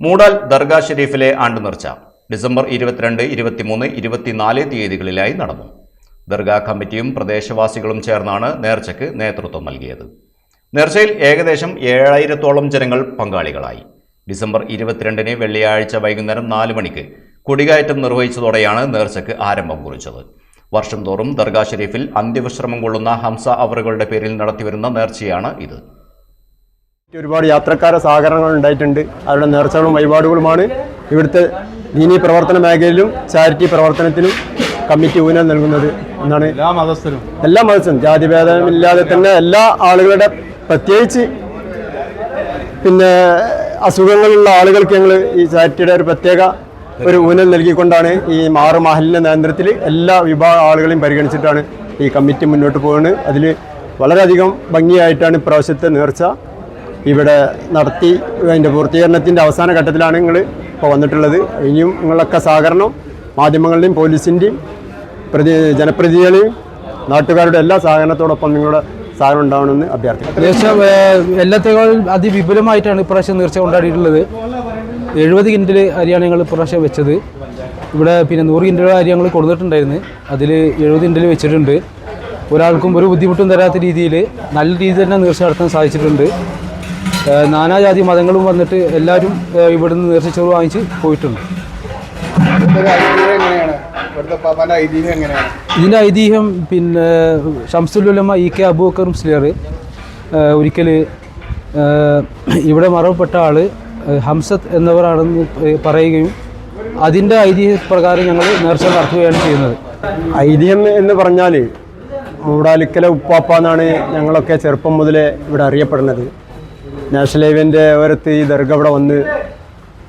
മൂടാൽ ദർഗാ ഷെരീഫിലെ ആണ്ടുനേർച്ച ഡിസംബർ ഇരുപത്തിരണ്ട് ഇരുപത്തിമൂന്ന് ഇരുപത്തിനാല് തീയതികളിലായി നടന്നു. ദർഗാ കമ്മിറ്റിയും പ്രദേശവാസികളും ചേർന്നാണ് നേർച്ചയ്ക്ക് നേതൃത്വം നൽകിയത്. നേർച്ചയിൽ ഏകദേശം ഏഴായിരത്തോളം ജനങ്ങൾ പങ്കാളികളായി. ഡിസംബർ ഇരുപത്തിരണ്ടിന് വെള്ളിയാഴ്ച വൈകുന്നേരം നാല് മണിക്ക് കൊടികയറ്റം നിർവഹിച്ചതോടെയാണ് നേർച്ചയ്ക്ക് ആരംഭം കുറിച്ചത്. വർഷം തോറും ദർഗാ ഷെരീഫിൽ അന്ത്യവിശ്രമം കൊള്ളുന്ന ഹംസ അവറുകളുടെ പേരിൽ നടത്തിവരുന്ന നേർച്ചയാണ് ഇത്. ഒരുപാട് യാത്രക്കാരെ സഹകരണങ്ങൾ ഉണ്ടായിട്ടുണ്ട്. അവരുടെ നേർച്ചകളും വഴിപാടുകളുമാണ് ഇവിടുത്തെ ദീനീ പ്രവർത്തന മേഖലയിലും ചാരിറ്റി പ്രവർത്തനത്തിനും കമ്മിറ്റി ഊന്നൽ നൽകുന്നത് എന്നാണ് എല്ലാ മതസ്ഥരും. എല്ലാ മത്സ്യം ജാതിഭേദമില്ലാതെ തന്നെ എല്ലാ ആളുകളുടെ പ്രത്യേകിച്ച് പിന്നെ അസുഖങ്ങളുള്ള ആളുകൾക്ക് ഞങ്ങൾ ഈ ചാരിറ്റിയുടെ ഒരു പ്രത്യേക ഒരു ഊന്നൽ നൽകിക്കൊണ്ടാണ് ഈ മാറു മഹലിന്റെ നേതൃത്വത്തിൽ എല്ലാ വിഭാഗ ആളുകളെയും പരിഗണിച്ചിട്ടാണ് ഈ കമ്മിറ്റി മുന്നോട്ട് പോകുന്നത്. അതിൽ വളരെയധികം ഭംഗിയായിട്ടാണ് ഇപ്രാവശ്യത്തെ നേർച്ച ഇവിടെ നടത്തി അതിന്റെ പൂർത്തീകരണത്തിന്റെ അവസാന ഘട്ടത്തിലാണ് നിങ്ങൾ ഇപ്പോൾ വന്നിട്ടുള്ളത്. ഇനിയും നിങ്ങളൊക്കെ സഹകരണം മാധ്യമങ്ങളുടെയും പോലീസിന്റെയും പ്രതി ജനപ്രതിനിധികളെയും നാട്ടുകാരുടെ എല്ലാ സഹകരണത്തോടൊപ്പം നിങ്ങളുടെ സഹകരണം ഉണ്ടാവണമെന്ന് അഭ്യർത്ഥിക്കുന്നു. ഏകദേശം ഏഹ്, എല്ലാത്തേക്കാളും അതിവിപുലമായിട്ടാണ് ഇപ്രാവശ്യം നേർച്ച കൊണ്ടാടിയിട്ടുള്ളത്. എഴുപത് കിൻഡിൽ അരിയാണ് ഞങ്ങൾ ഇപ്രാവശ്യം വെച്ചത്. ഇവിടെ പിന്നെ നൂറ് കിൻഡിൽ അരി ഞങ്ങൾ കൊടുത്തിട്ടുണ്ടായിരുന്നു. അതിൽ എഴുപത് കിൻഡിൽ വെച്ചിട്ടുണ്ട്. ഒരാൾക്കും ഒരു ബുദ്ധിമുട്ടും തരാത്ത രീതിയിൽ നല്ല രീതിയിൽ തന്നെ നേർച്ച നടത്താൻ സാധിച്ചിട്ടുണ്ട്. നാനാജാതി മതങ്ങളും വന്നിട്ട് എല്ലാവരും ഇവിടുന്ന് നേർച്ചോറ് വാങ്ങിച്ച് പോയിട്ടുണ്ട്. ഇതിന്റെ ഐതിഹ്യം പിന്നെ ഷംസുല്ലുലമ ഇ കെ അബൂബക്കർ മുസ്ലിയർ ഒരിക്കൽ ഇവിടെ മറവപ്പെട്ട ആൾ ഹംസത്ത് എന്നവരാണെന്ന് പറയുകയും അതിന്റെ ഐതിഹ്യ പ്രകാരം ഞങ്ങൾ നേർച്ച നടത്തുകയാണ് ചെയ്യുന്നത്. ഐതിഹ്യം എന്ന് പറഞ്ഞാൽ മൂടാലിക്കല ഉപ്പാപ്പ എന്നാണ് ഞങ്ങളൊക്കെ ചെറുപ്പം മുതലേ ഇവിടെ അറിയപ്പെടുന്നത്. നാഷണൽ ഹൈവേന്റെ ഓരത്ത് ഈ ദർഗ ഇവിടെ വന്ന്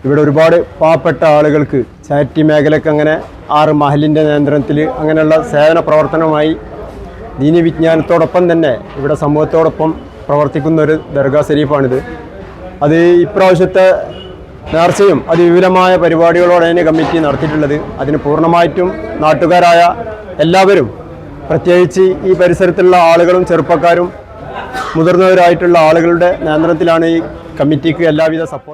ഇവിടെ ഒരുപാട് പാവപ്പെട്ട ആളുകൾക്ക് ചാരിറ്റി മേഖലയ്ക്ക് അങ്ങനെ ആറ് മഹലിന്റെ നിയന്ത്രണത്തിൽ അങ്ങനെയുള്ള സേവന പ്രവർത്തനമായി ദീനി വിജ്ഞാനത്തോടൊപ്പം തന്നെ ഇവിടെ സമൂഹത്തോടൊപ്പം പ്രവർത്തിക്കുന്ന ഒരു ദർഗാ ശരീഫാണിത്. അത് ഇപ്രാവശ്യത്തെ നേർച്ചയും അതിവിപുലമായ പരിപാടികളോടെയാണ് കമ്മിറ്റി നടത്തിയിട്ടുള്ളത്. അതിന് പൂർണമായിട്ടും നാട്ടുകാരായ എല്ലാവരും പ്രത്യേകിച്ച് ഈ പരിസരത്തുള്ള ആളുകളും ചെറുപ്പക്കാരും മുതിർന്നവരായിട്ടുള്ള ആളുകളുടെ നിയന്ത്രണത്തിലാണ് ഈ കമ്മിറ്റിക്ക് എല്ലാവിധ സപ്പോർട്ട്